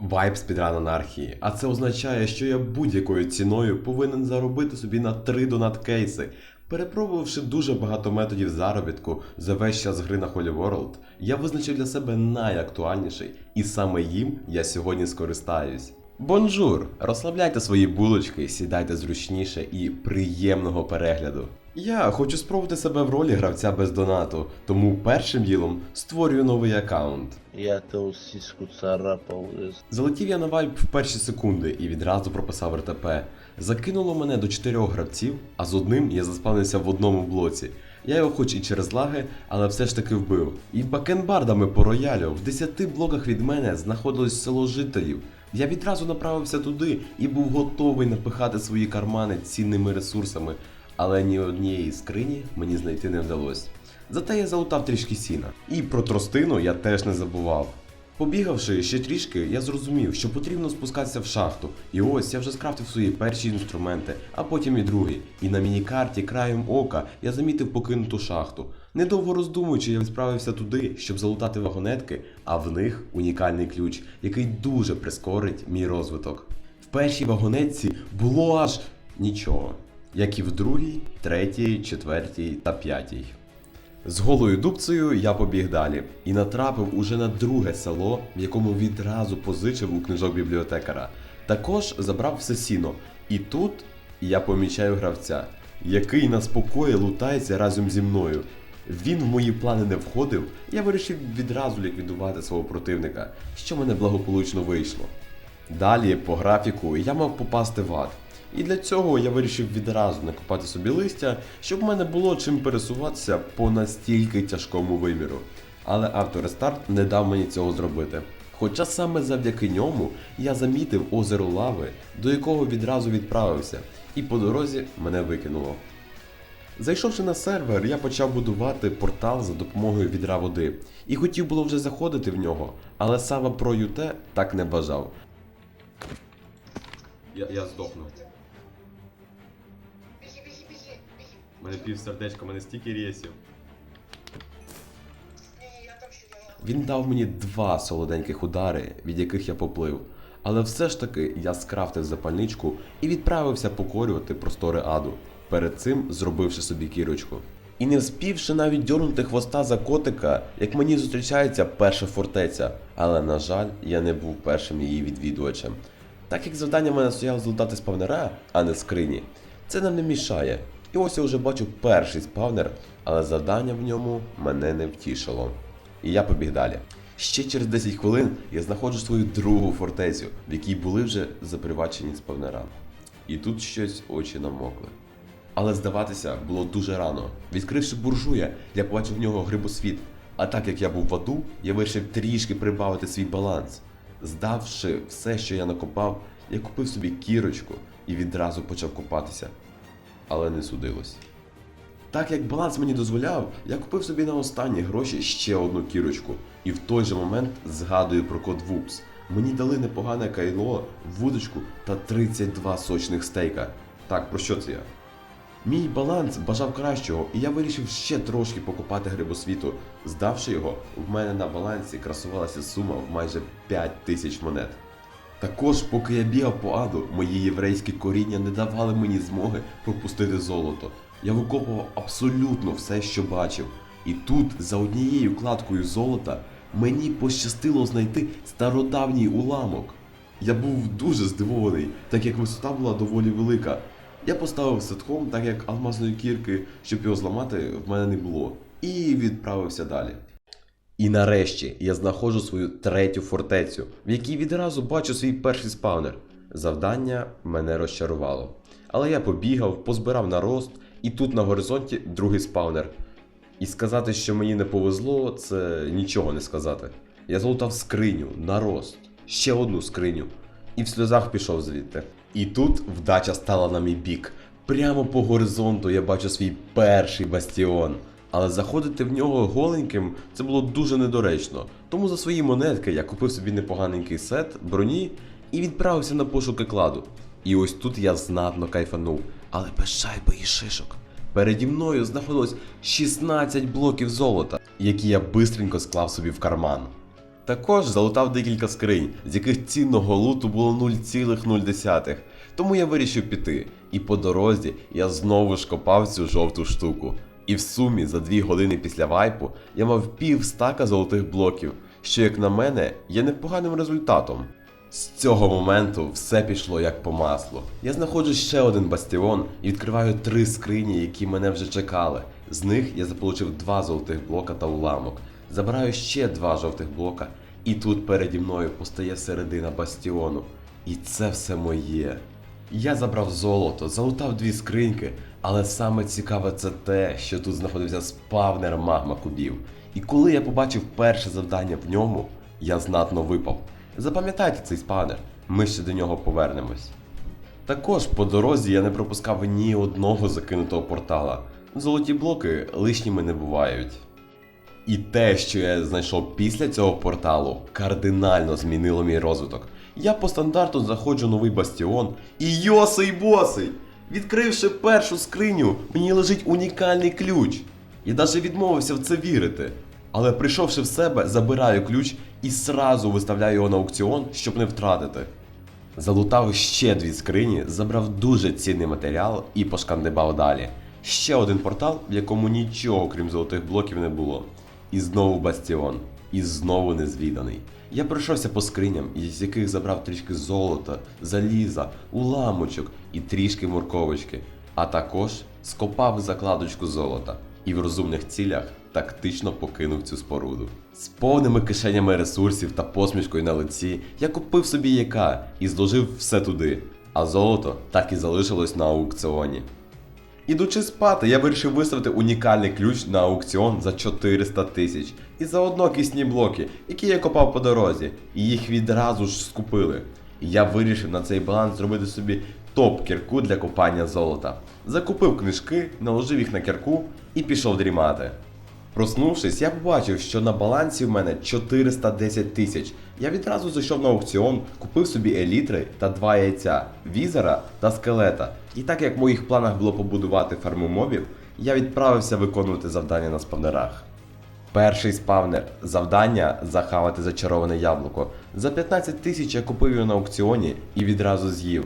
Вайб спідран анархії. А це означає, що я будь-якою ціною повинен заробити собі на три донат-кейси. Перепробувавши дуже багато методів заробітку за весь час гри на Holy World, я визначив для себе найактуальніший, і саме їм я сьогодні скористаюсь. Бонжур! Розслабляйте свої булочки, сідайте зручніше і приємного перегляду. Я хочу спробувати себе в ролі гравця без донату, тому першим ділом створюю новий аккаунт. Я ту сіську царапав. Залетів я на вайб в перші секунди і відразу прописав РТП. Закинуло мене до чотирьох гравців, а з одним я заспавнився в одному блоці. Я його хоч і через лаги, але все ж таки вбив. І бакенбардами по роялю в 10 блоках від мене знаходилось село жителів. Я відразу направився туди і був готовий напихати свої кармани цінними ресурсами, але ні однієї скрині мені знайти не вдалося. Зате я залутав трішки сіна. І про тростину я теж не забував. Побігавши ще трішки, я зрозумів, що потрібно спускатися в шахту. І ось я вже скрафтив свої перші інструменти, а потім і другий. І на мінікарті краєм ока я замітив покинуту шахту. Недовго роздумуючи, я відправився туди, щоб залутати вагонетки, а в них унікальний ключ, який дуже прискорить мій розвиток. В першій вагонетці було аж нічого, як і в другій, третій, четвертій та п'ятій. З голою дубцею я побіг далі і натрапив уже на друге село, в якому відразу позичив у книжок бібліотекара. Також забрав все сіно. І тут я помічаю гравця, який на спокої лутається разом зі мною. Він в мої плани не входив, я вирішив відразу ліквідувати свого противника, що мене благополучно вийшло. Далі, по графіку, я мав попасти в ад. І для цього я вирішив відразу накопати собі листя, щоб в мене було чим пересуватися по настільки тяжкому виміру. Але авторестарт не дав мені цього зробити. Хоча саме завдяки ньому я замітив озеро лави, до якого відразу відправився, і по дорозі мене викинуло. Зайшовши на сервер, я почав будувати портал за допомогою відра води. І хотів було вже заходити в нього, але Сава про ЮТ так не бажав. Я, я здохну. Мене пів сердечка, мене стільки рєсів. Він дав мені два солоденьких удари, від яких я поплив. Але все ж таки я скрафтив запальничку і відправився покорювати простори аду, перед цим зробивши собі кірочку. І не вспівши навіть дьорнути хвоста за котика, як мені зустрічається перша фортеця, але на жаль, я не був першим її відвідувачем. Так як завдання в мене стояло злутати спавнера, а не скрині, це нам не мішає. І ось я вже бачу перший спавнер, але завдання в ньому мене не втішило. І я побіг далі. Ще через 10 хвилин я знаходжу свою другу фортецю, в якій були вже запривачені спавнера. І тут щось очі намокли. Але здаватися було дуже рано. Відкривши буржуя, я побачив в нього грибосвіт. А так як я був в аду, я вирішив трішки прибавити свій баланс. Здавши все, що я накопав, я купив собі кірочку і відразу почав купатися. Але не судилось. Так як баланс мені дозволяв, я купив собі на останні гроші ще одну кірочку. І в той же момент згадую про код Вупс. Мені дали непогане кайло, вудочку та 32 сочних стейка. Так, про що це я? Мій баланс бажав кращого, і я вирішив ще трошки покупати грибосвіту. Здавши його, в мене на балансі красувалася сума в майже 5 тисяч монет. Також, поки я бігав по аду, мої єврейські коріння не давали мені змоги пропустити золото. Я викопував абсолютно все, що бачив. І тут, за однією кладкою золота, мені пощастило знайти стародавній уламок. Я був дуже здивований, так як висота була доволі велика. Я поставив садком, так як алмазної кірки, щоб його зламати, в мене не було, і відправився далі. І нарешті я знаходжу свою третю фортецю, в якій відразу бачу свій перший спавнер. Завдання мене розчарувало. Але я побігав, позбирав нарост, і тут на горизонті другий спавнер. І сказати, що мені не повезло, це нічого не сказати. Я золотав скриню, нарост, ще одну скриню, і в сльозах пішов звідти. І тут вдача стала на мій бік. Прямо по горизонту я бачу свій перший бастіон. Але заходити в нього голеньким це було дуже недоречно. Тому за свої монетки я купив собі непоганенький сет, броні і відправився на пошуки кладу. І ось тут я знатно кайфанув, але без шайби і шишок. Переді мною знаходилось 16 блоків золота, які я бистренько склав собі в карман. Також залутав декілька скринь, з яких цінного луту було 0,0. Тому я вирішив піти. І по дорозі я знову ж копав цю жовту штуку. І в сумі за 2 години після вайпу я мав пів стака золотих блоків, що, як на мене, є непоганим результатом. З цього моменту все пішло як по маслу. Я знаходжу ще один бастіон і відкриваю три скрині, які мене вже чекали. З них я заполучив два золотих блока та уламок. Забираю ще два жовтих блока, і тут переді мною постає середина бастіону. І це все моє. Я забрав золото, залутав дві скриньки, але саме цікаве це те, що тут знаходився спавнер магма кубів. І коли я побачив перше завдання в ньому, я знатно випав. Запам'ятайте цей спавнер, ми ще до нього повернемось. Також по дорозі я не пропускав ні одного закинутого портала. Золоті блоки лишніми не бувають. І те, що я знайшов після цього порталу, кардинально змінило мій розвиток. Я по стандарту заходжу новий бастіон і йосий босий! Відкривши першу скриню, мені лежить унікальний ключ. Я навіть відмовився в це вірити. Але прийшовши в себе, забираю ключ і сразу виставляю його на аукціон, щоб не втратити. Залутав ще дві скрині, забрав дуже цінний матеріал і пошкандибав далі. Ще один портал, в якому нічого крім золотих блоків не було. І знову бастіон. І знову незвіданий. Я пройшовся по скриням, із яких забрав трішки золота, заліза, уламочок і трішки морковочки, а також скопав закладочку золота і в розумних цілях тактично покинув цю споруду. З повними кишенями ресурсів та посмішкою на лиці я купив собі яка і зложив все туди, а золото так і залишилось на аукціоні. Ідучи спати, я вирішив виставити унікальний ключ на аукціон за 400 тисяч і заодно кисні блоки, які я копав по дорозі, і їх відразу ж скупили. І я вирішив на цей баланс зробити собі топ-кірку для копання золота. Закупив книжки, наложив їх на кірку і пішов дрімати. Проснувшись, я побачив, що на балансі в мене 410 тисяч. Я відразу зайшов на аукціон, купив собі елітри та два яйця, візера та скелета. І так як в моїх планах було побудувати ферму мобів, я відправився виконувати завдання на спавнерах. Перший спавнер завдання захавати зачароване яблуко. За 15 тисяч я купив його на аукціоні і відразу з'їв.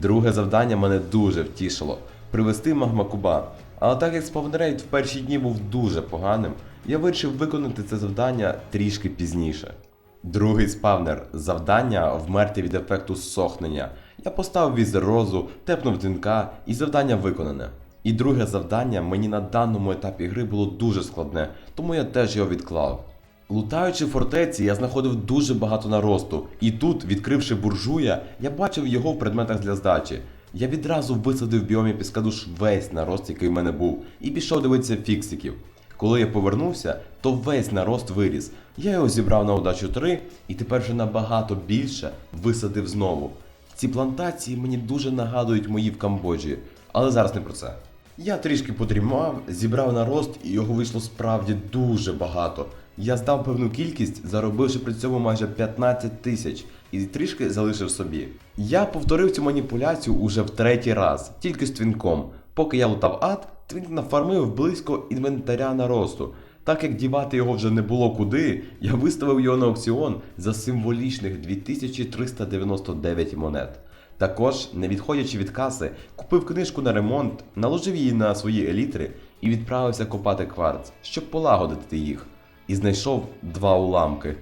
Друге завдання мене дуже втішило привезти магмакуба. Але так як спавнерейт в перші дні був дуже поганим, я вирішив виконати це завдання трішки пізніше. Другий спавнер завдання вмерти від ефекту сохнення. Я поставив візер розу, тепнув динка і завдання виконане. І друге завдання мені на даному етапі гри було дуже складне, тому я теж його відклав. Лутаючи фортеці, я знаходив дуже багато наросту, і тут, відкривши буржуя, я бачив його в предметах для здачі. Я відразу висадив в біомі піскадуш весь нарост, який в мене був, і пішов дивитися фіксиків. Коли я повернувся, то весь нарост виріс. Я його зібрав на удачу 3 і тепер вже набагато більше висадив знову. Ці плантації мені дуже нагадують мої в Камбоджі, але зараз не про це. Я трішки подрімав, зібрав нарост і його вийшло справді дуже багато. Я здав певну кількість, заробивши при цьому майже 15 тисяч, і трішки залишив собі. Я повторив цю маніпуляцію уже в третій раз, тільки з твінком. Поки я лутав ад, твінк нафармив близько інвентаря наросту. Так як дівати його вже не було куди, я виставив його на аукціон за символічних 2399 монет. Також, не відходячи від каси, купив книжку на ремонт, наложив її на свої елітри і відправився копати кварц, щоб полагодити їх. І знайшов два уламки.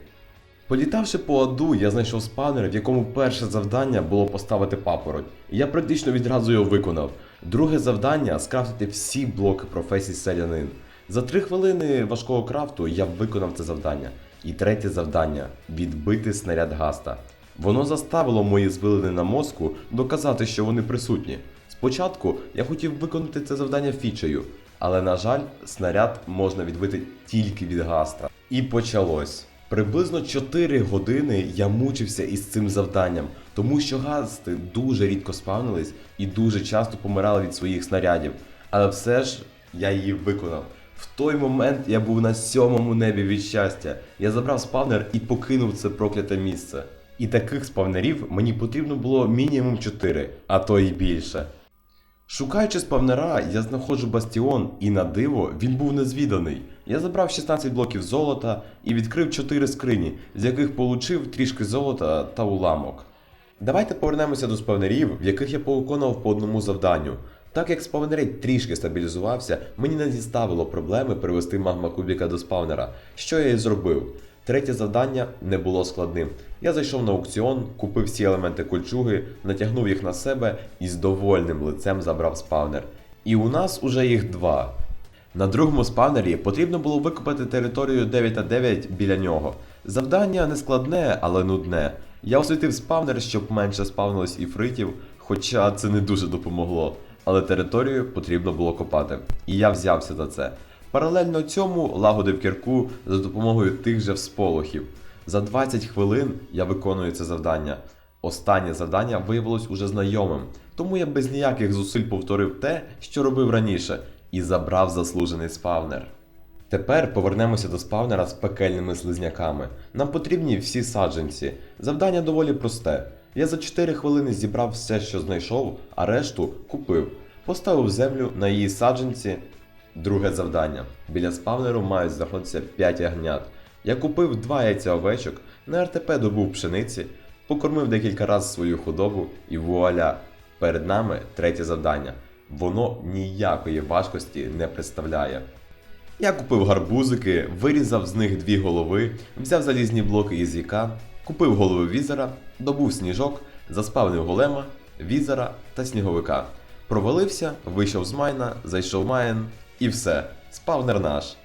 Політавши по аду, я знайшов спавнер, в якому перше завдання було поставити папороть. Я практично відразу його виконав. Друге завдання скрафтити всі блоки професій селянин. За три хвилини важкого крафту я виконав це завдання. І третє завдання відбити снаряд гаста. Воно заставило мої звилини на мозку доказати, що вони присутні. Спочатку я хотів виконати це завдання фічею, але на жаль, снаряд можна відбити тільки від гаста. І почалось. Приблизно 4 години я мучився із цим завданням, тому що гасти дуже рідко спавнились і дуже часто помирали від своїх снарядів. Але все ж я її виконав. В той момент я був на сьомому небі від щастя. Я забрав спавнер і покинув це прокляте місце. І таких спавнерів мені потрібно було мінімум 4, а то й більше. Шукаючи спавнера, я знаходжу бастіон, і на диво він був незвіданий. Я забрав 16 блоків золота і відкрив 4 скрині, з яких получив трішки золота та уламок. Давайте повернемося до спавнерів, в яких я повиконував по одному завданню. Так як спавнерейт трішки стабілізувався, мені не зіставило проблеми привести магма кубіка до спавнера, що я і зробив. Третє завдання не було складним. Я зайшов на аукціон, купив всі елементи кольчуги, натягнув їх на себе і з довольним лицем забрав спавнер. І у нас уже їх два. На другому спавнері потрібно було викопати територію 9 на 9 біля нього. Завдання не складне, але нудне. Я освітив спавнер, щоб менше спавнилось іфритів, хоча це не дуже допомогло. Але територію потрібно було копати. І я взявся за це. Паралельно цьому лагодив кірку за допомогою тих же всполохів. За 20 хвилин я виконую це завдання. Останнє завдання виявилось уже знайомим, тому я без ніяких зусиль повторив те, що робив раніше, і забрав заслужений спавнер. Тепер повернемося до спавнера з пекельними слизняками. Нам потрібні всі саджанці. Завдання доволі просте. Я за 4 хвилини зібрав все, що знайшов, а решту купив. Поставив землю на її саджанці. Друге завдання. Біля спавнеру мають знаходитися 5 ягнят. Я купив 2 яйця овечок, на РТП добув пшениці, покормив декілька разів свою худобу і вуаля! Перед нами третє завдання. Воно ніякої важкості не представляє. Я купив гарбузики, вирізав з них дві голови, взяв залізні блоки із яка, купив голови візера, добув сніжок, заспавнив голема, візера та сніговика. Провалився, вийшов з майна, зайшов майн і все. Спавнер наш.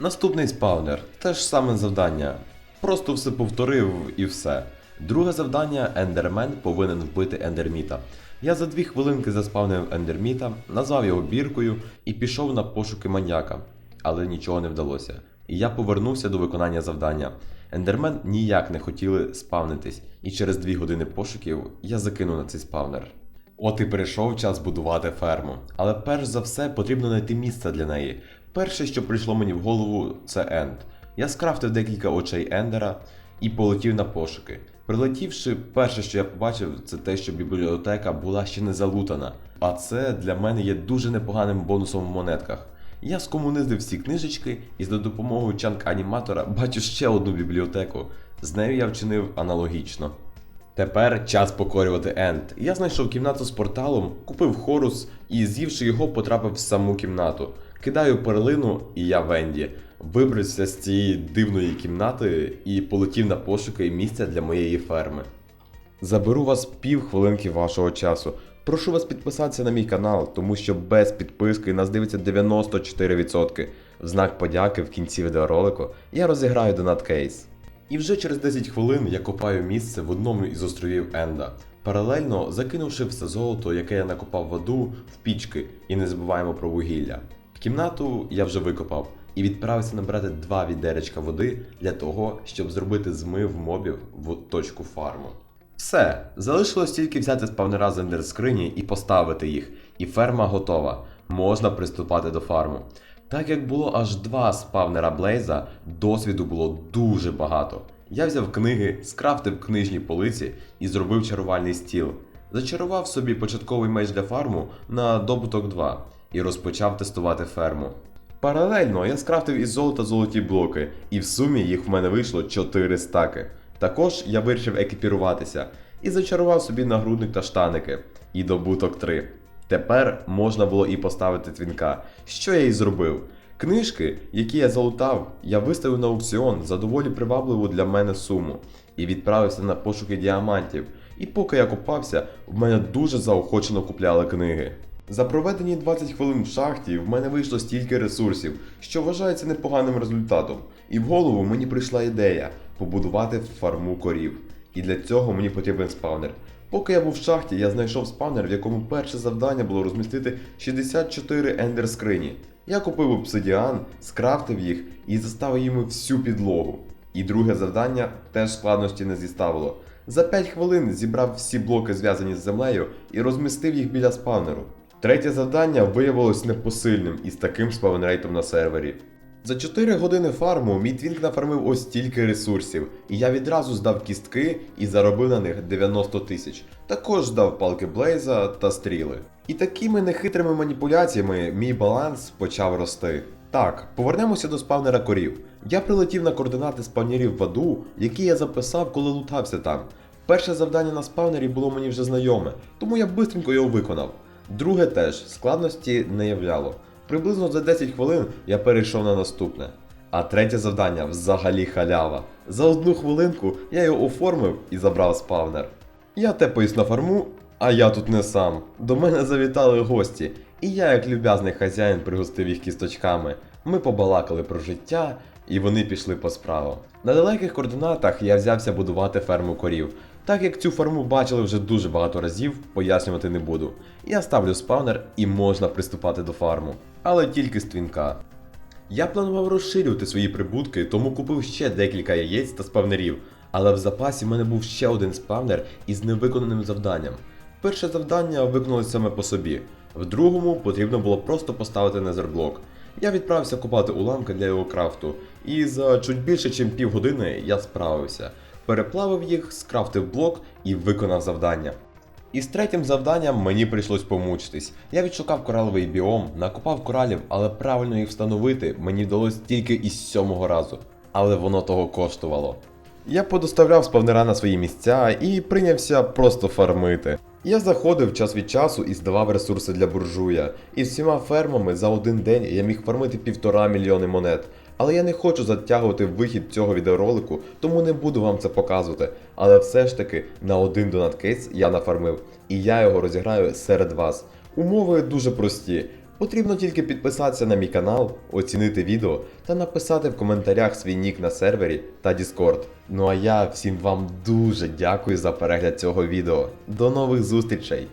Наступний спавнер те ж саме завдання. Просто все повторив і все. Друге завдання Ендермен повинен вбити ендерміта. Я за дві хвилинки заспавнив ендерміта, назвав його біркою і пішов на пошуки маньяка. Але нічого не вдалося. І я повернувся до виконання завдання. Ендермен ніяк не хотіли спавнитись, і через дві години пошуків я закинув на цей спавнер. От і прийшов час будувати ферму. Але перш за все потрібно знайти місце для неї. Перше, що прийшло мені в голову, це енд. Я скрафтив декілька очей ендера і полетів на пошуки. Прилетівши, перше, що я побачив, це те, що бібліотека була ще не залутана. А це для мене є дуже непоганим бонусом в монетках. Я скомунизив всі книжечки і за допомогою чанк-аніматора бачу ще одну бібліотеку. З нею я вчинив аналогічно. Тепер час покорювати Енд. Я знайшов кімнату з порталом, купив хорус і, з'ївши його, потрапив в саму кімнату. Кидаю перлину, і я в Енді. Вибрався з цієї дивної кімнати і полетів на пошуки місця для моєї ферми. Заберу вас пів хвилинки вашого часу. Прошу вас підписатися на мій канал, тому що без підписки нас дивиться 94%. В знак подяки в кінці відеоролику я розіграю донат кейс. І вже через 10 хвилин я копаю місце в одному із островів Енда, паралельно закинувши все золото, яке я накопав в аду, в пічки, і не забуваємо про вугілля. Кімнату я вже викопав і відправився набрати два відеречка води для того, щоб зробити змив мобів в точку фарму. Все, залишилось тільки взяти спавнера з ендерскрині і поставити їх, і ферма готова. Можна приступати до фарму. Так як було аж два спавнера Блейза, досвіду було дуже багато. Я взяв книги, скрафтив книжні полиці і зробив чарувальний стіл. Зачарував собі початковий меч для фарму на добуток 2 і розпочав тестувати ферму. Паралельно я скрафтив із золота золоті блоки, і в сумі їх в мене вийшло 4 стаки. Також я вирішив екіпіруватися і зачарував собі нагрудник та штаники, і добуток 3. Тепер можна було і поставити твінка, що я і зробив. Книжки, які я залутав, я виставив на аукціон за доволі привабливу для мене суму і відправився на пошуки діамантів. І поки я купався, в мене дуже заохочено купляли книги. За проведені 20 хвилин в шахті в мене вийшло стільки ресурсів, що вважається непоганим результатом. І в голову мені прийшла ідея побудувати фарму корів. І для цього мені потрібен спавнер. Поки я був в шахті, я знайшов спавнер, в якому перше завдання було розмістити 64 ендер скрині. Я купив обсидіан, скрафтив їх і заставив їм всю підлогу. І друге завдання теж складності не зіставило. За 5 хвилин зібрав всі блоки, зв'язані з землею, і розмістив їх біля спавнеру. Третє завдання виявилось непосильним із таким спавнрейтом на сервері. За 4 години фарму мій твінк нафармив ось стільки ресурсів, і я відразу здав кістки і заробив на них 90 тисяч. Також здав палки Блейза та стріли. І такими нехитрими маніпуляціями мій баланс почав рости. Так, повернемося до спавнера корів. Я прилетів на координати спавнерів в аду, які я записав, коли лутався там. Перше завдання на спавнері було мені вже знайоме, тому я бистренько його виконав. Друге теж складності не являло. Приблизно за 10 хвилин я перейшов на наступне. А третє завдання взагалі халява. За одну хвилинку я його оформив і забрав спавнер. Я тепаюсь на фарму, а я тут не сам. До мене завітали гості, і я, як люб'язний хазяїн, пригостив їх кісточками. Ми побалакали про життя, і вони пішли по справам. На далеких координатах я взявся будувати ферму корів. Так як цю ферму бачили вже дуже багато разів, пояснювати не буду. Я ставлю спавнер і можна приступати до фарму. Але тільки з твінка. Я планував розширювати свої прибутки, тому купив ще декілька яєць та спавнерів, але в запасі в мене був ще один спавнер із невиконаним завданням. Перше завдання виконалось саме по собі, в другому потрібно було просто поставити незерблок. Я відправився купати уламки для його крафту, і за чуть більше, ніж півгодини я справився. Переплавив їх, скрафтив блок і виконав завдання. І з третім завданням мені прийшлось помучитись. Я відшукав кораловий біом, накопав коралів, але правильно їх встановити мені вдалося тільки із сьомого разу. Але воно того коштувало. Я подоставляв спавнера на свої місця і прийнявся просто фармити. Я заходив час від часу і здавав ресурси для буржуя. І всіма фермами за один день я міг фармити півтора мільйони монет. Але я не хочу затягувати вихід цього відеоролику, тому не буду вам це показувати. Але все ж таки на один донат кейс я нафармив, і я його розіграю серед вас. Умови дуже прості. Потрібно тільки підписатися на мій канал, оцінити відео та написати в коментарях свій нік на сервері та Discord. Ну а я всім вам дуже дякую за перегляд цього відео. До нових зустрічей!